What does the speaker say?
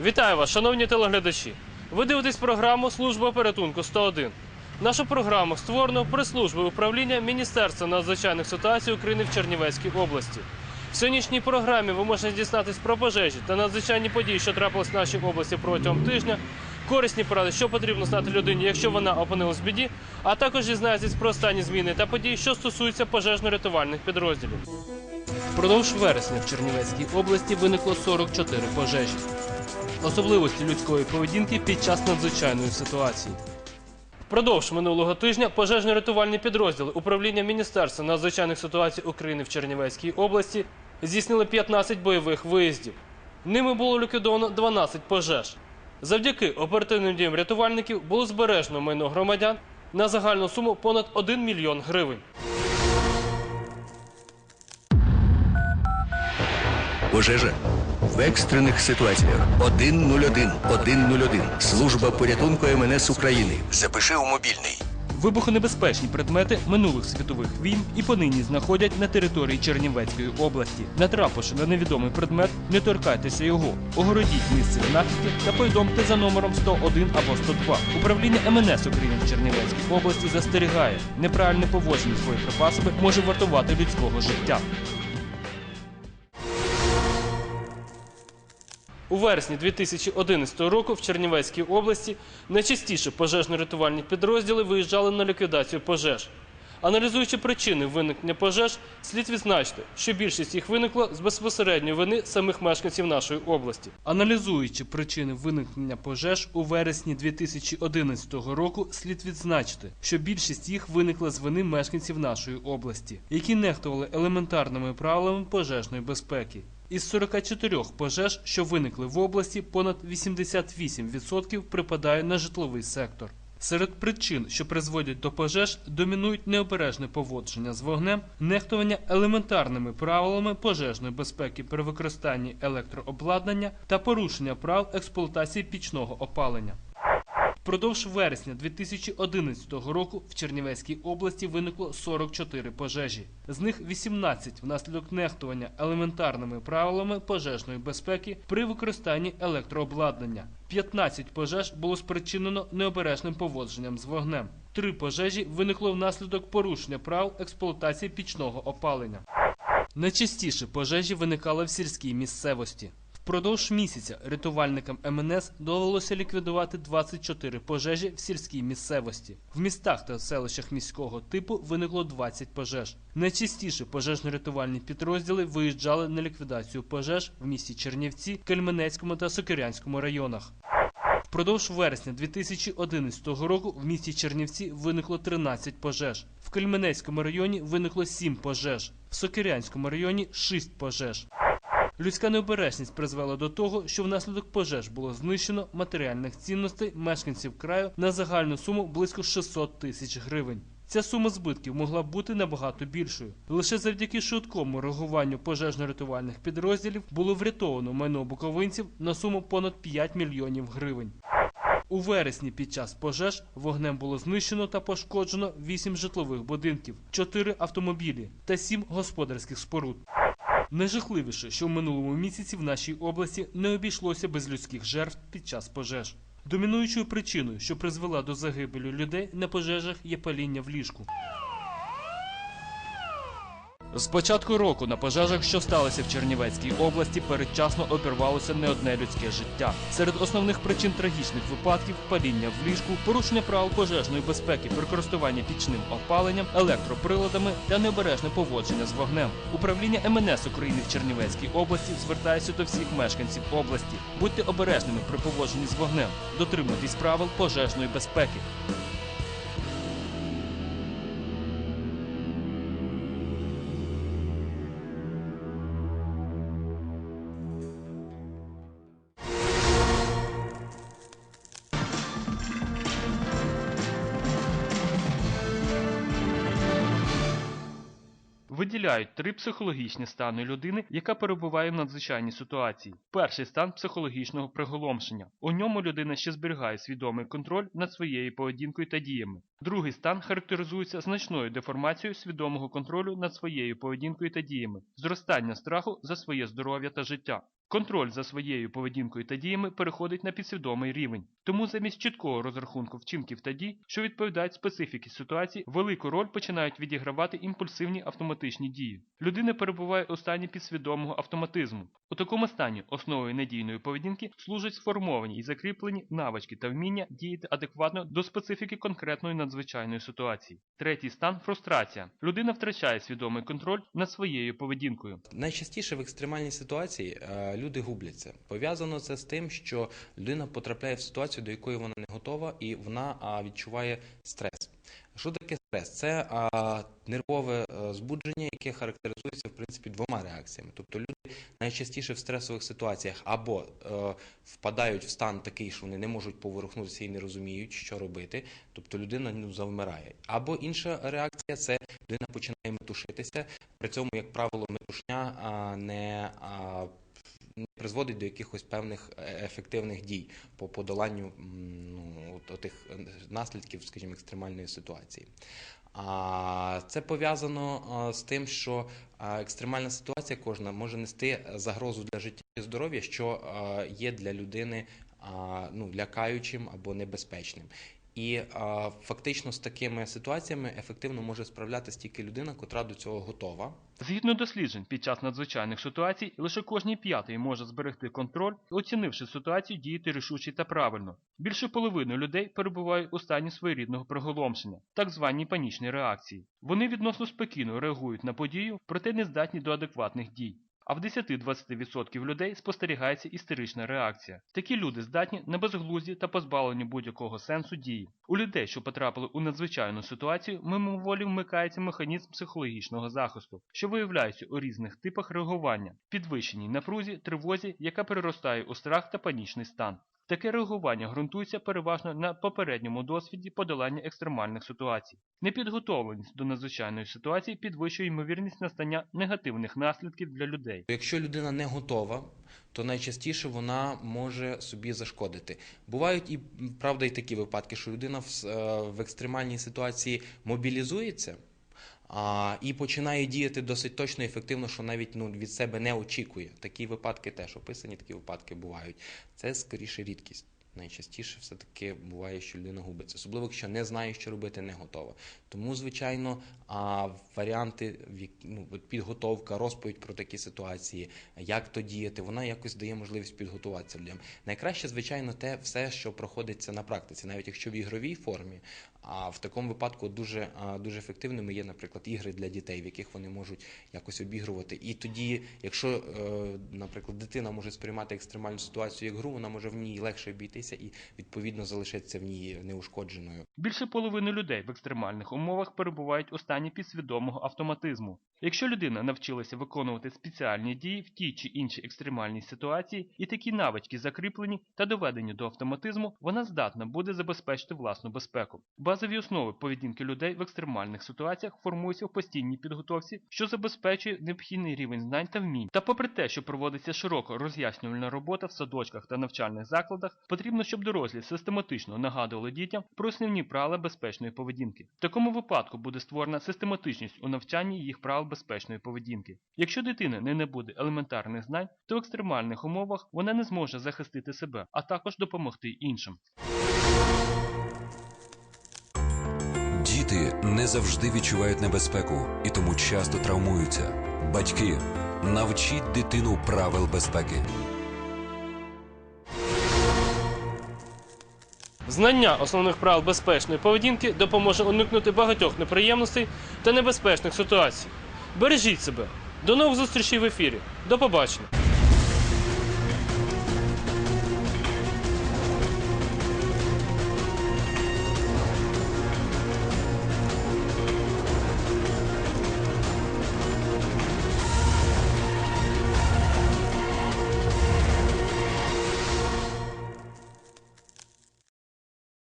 Вітаю вас, шановні телеглядачі. Ви дивитесь програму Служба порятунку 101. Нашу програму створено при службі управління Міністерства надзвичайних ситуацій України в Чернівецькій області. В сьогоднішній програмі ви можете дізнатись про пожежі та надзвичайні події, що трапились в нашій області протягом тижня, корисні поради, що потрібно знати людині, якщо вона опинилась в біді, а також дізнаєтесь про останні зміни та події, що стосуються пожежно-рятувальних підрозділів. Впродовж вересня в Чернівецькій області виникло 44 пожежі. Особливості людської поведінки під час надзвичайної ситуації. Впродовж минулого тижня пожежно-рятувальні підрозділи управління Міністерства надзвичайних ситуацій України в Чернівецькій області здійснили 15 бойових виїздів. Ними було ліквідовано 12 пожеж. Завдяки оперативним діям рятувальників було збережено майно громадян на загальну суму понад 1 мільйон гривень. Пожежа в екстрених ситуаціях 101 101 Служба порятунку МНС України. Запиши у мобільний. Вибухонебезпечні предмети минулих світових війн і понині знаходять на території Чернівецької області. Натрапивши на невідомий предмет, не торкайтеся його. Огородіть місце знахідки та повідомте за номером 101 або 102. Управління МНС України в Чернівецькій області застерігає, неправильне поводження з боєприпасами може вартувати людського життя. У вересні 2011 року в Чернівецькій області найчастіше пожежно-рятувальні підрозділи виїжджали на ліквідацію пожеж. Аналізуючи причини виникнення пожеж, слід відзначити, що більшість їх виникла з безпосередньої вини самих мешканців нашої області. Аналізуючи причини виникнення пожеж у вересні 2011 року, слід відзначити, що більшість їх виникла з вини мешканців нашої області, які нехтували елементарними правилами пожежної безпеки. Із 44 пожеж, що виникли в області, понад 88% припадає на житловий сектор. Серед причин, що призводять до пожеж, домінують необережне поводження з вогнем, нехтування елементарними правилами пожежної безпеки при використанні електрообладнання та порушення правил експлуатації пічного опалення. Впродовж вересня 2011 року в Чернівецькій області виникло 44 пожежі. З них 18 внаслідок нехтування елементарними правилами пожежної безпеки при використанні електрообладнання. 15 пожеж було спричинено необережним поводженням з вогнем. Три пожежі виникло внаслідок порушення правил експлуатації пічного опалення. Найчастіше пожежі виникали в сільській місцевості. Впродовж місяця рятувальникам МНС довелося ліквідувати 24 пожежі в сільській місцевості. В містах та селищах міського типу виникло 20 пожеж. Найчастіше пожежно-рятувальні підрозділи виїжджали на ліквідацію пожеж в місті Чернівці, Кельменецькому та Сокирянському районах. Впродовж вересня 2011 року в місті Чернівці виникло 13 пожеж. В Кельменецькому районі виникло 7 пожеж, в Сокирянському районі 6 пожеж. Людська необережність призвела до того, що внаслідок пожеж було знищено матеріальних цінностей мешканців краю на загальну суму близько 600 тисяч гривень. Ця сума збитків могла б бути набагато більшою. Лише завдяки швидкому реагуванню пожежно-рятувальних підрозділів було врятовано майно буковинців на суму понад 5 мільйонів гривень. У вересні під час пожеж вогнем було знищено та пошкоджено 8 житлових будинків, 4 автомобілі та 7 господарських споруд. Найжахливіше, що в минулому місяці в нашій області не обійшлося без людських жертв під час пожеж. Домінуючою причиною, що призвела до загибелі людей на пожежах, є паління в ліжку. З початку року на пожежах, що сталися в Чернівецькій області, передчасно обірвалося не одне людське життя. Серед основних причин трагічних випадків паління в ліжку, порушення правил пожежної безпеки при користуванні пічним опаленням, електроприладами та необережне поводження з вогнем. Управління МНС України в Чернівецькій області звертається до всіх мешканців області. Будьте обережними при поводженні з вогнем, дотримуйтесь правил пожежної безпеки. Виділяють три психологічні стани людини, яка перебуває в надзвичайній ситуації. Перший стан психологічного приголомшення. У ньому людина ще зберігає свідомий контроль над своєю поведінкою та діями. Другий стан характеризується значною деформацією свідомого контролю над своєю поведінкою та діями, зростання страху за своє здоров'я та життя. Контроль за своєю поведінкою та діями переходить на підсвідомий рівень. Тому замість чіткого розрахунку вчинків та дій, що відповідають специфіки ситуації, велику роль починають відігравати імпульсивні автоматичні дії. Людина перебуває у стані підсвідомого автоматизму. У такому стані основою надійної поведінки служать сформовані і закріплені навички та вміння діяти адекватно до специфіки конкретної надзвичайної ситуації. Третій стан фрустрація. Людина втрачає свідомий контроль над своєю поведінкою. Найчастіше в екстремальній ситуації е, люди губляться. Пов'язано це з тим, що людина потрапляє в ситуацію, до якої вона не готова, і вона а, відчуває стрес. Що таке стрес? Це а, нервове е, збудження, яке характеризується в принципі двома реакціями. Тобто люди найчастіше в стресових ситуаціях або е, впадають в стан такий, що вони не можуть поворухнутися і не розуміють, що робити. Тобто людина ну, завмирає. Або інша реакція це людина починає метушитися. При цьому, як правило, метушня а, не, а, призводить до якихось певних е, ефективних дій по подоланню ну, тих наслідків, скажімо, екстремальної ситуації. А це пов'язано з тим, що екстремальна ситуація кожна може нести загрозу для життя і здоров'я, що є для людини ну, лякаючим або небезпечним. І а, фактично з такими ситуаціями ефективно може справлятися тільки людина, котра до цього готова. Згідно досліджень, під час надзвичайних ситуацій лише кожній п'ятий може зберегти контроль оцінивши ситуацію, діяти рішуче та правильно. Більше половини людей перебувають у стані своєрідного приголомшення, так званій панічній реакції. Вони відносно спокійно реагують на подію, проте не здатні до адекватних дій. А в 10-20% людей спостерігається істерична реакція. Такі люди здатні на безглузді та позбавлені будь-якого сенсу дії. У людей, що потрапили у надзвичайну ситуацію, мимоволі вмикається механізм психологічного захисту, що виявляється у різних типах реагування, підвищеній напрузі, тривозі, яка переростає у страх та панічний стан. Таке реагування ґрунтується переважно на попередньому досвіді подолання екстремальних ситуацій. Непідготовленість до надзвичайної ситуації підвищує ймовірність настання негативних наслідків для людей. Якщо людина не готова, то найчастіше вона може собі зашкодити. Бувають і правда і такі випадки, що людина в, е, екстремальній ситуації мобілізується. А, і починає діяти досить точно і ефективно, що навіть ну, від себе не очікує. Такі випадки теж описані, такі випадки бувають. Це скоріше рідкість. Найчастіше все-таки буває, що людина губиться, особливо якщо не знає, що робити, не готова. Тому, звичайно, а, варіанти, ну, підготовка, розповідь про такі ситуації, як то діяти, вона якось дає можливість підготуватися людям. Найкраще, звичайно, те все, що проходиться на практиці, навіть якщо в ігровій формі. А в такому випадку дуже, дуже ефективними є, наприклад, ігри для дітей, в яких вони можуть якось обігрувати. І тоді, якщо, е, наприклад, дитина може сприймати екстремальну ситуацію як гру, вона може в ній легше обійтися і відповідно залишитися в ній неушкодженою. Більше половини людей в екстремальних умовах перебувають у стані підсвідомого автоматизму. Якщо людина навчилася виконувати спеціальні дії в тій чи іншій екстремальній ситуації, і такі навички закріплені та доведені до автоматизму, вона здатна буде забезпечити власну безпеку. Базові основи поведінки людей в екстремальних ситуаціях формуються в постійній підготовці, що забезпечує необхідний рівень знань та вмінь. Та попри те, що проводиться широко роз'яснювальна робота в садочках та навчальних закладах, потрібно, щоб дорослі систематично нагадували дітям про основні правила безпечної поведінки. В такому випадку буде створена систематичність у навчанні їх правил безпечної поведінки. Якщо дитина не набуде елементарних знань, то в екстремальних умовах вона не зможе захистити себе, а також допомогти іншим. Діти не завжди відчувають небезпеку і тому часто травмуються. Батьки, навчіть дитину правил безпеки. Знання основних правил безпечної поведінки допоможе уникнути багатьох неприємностей та небезпечних ситуацій. Бережіть себе. До нових зустрічей в ефірі. До побачення.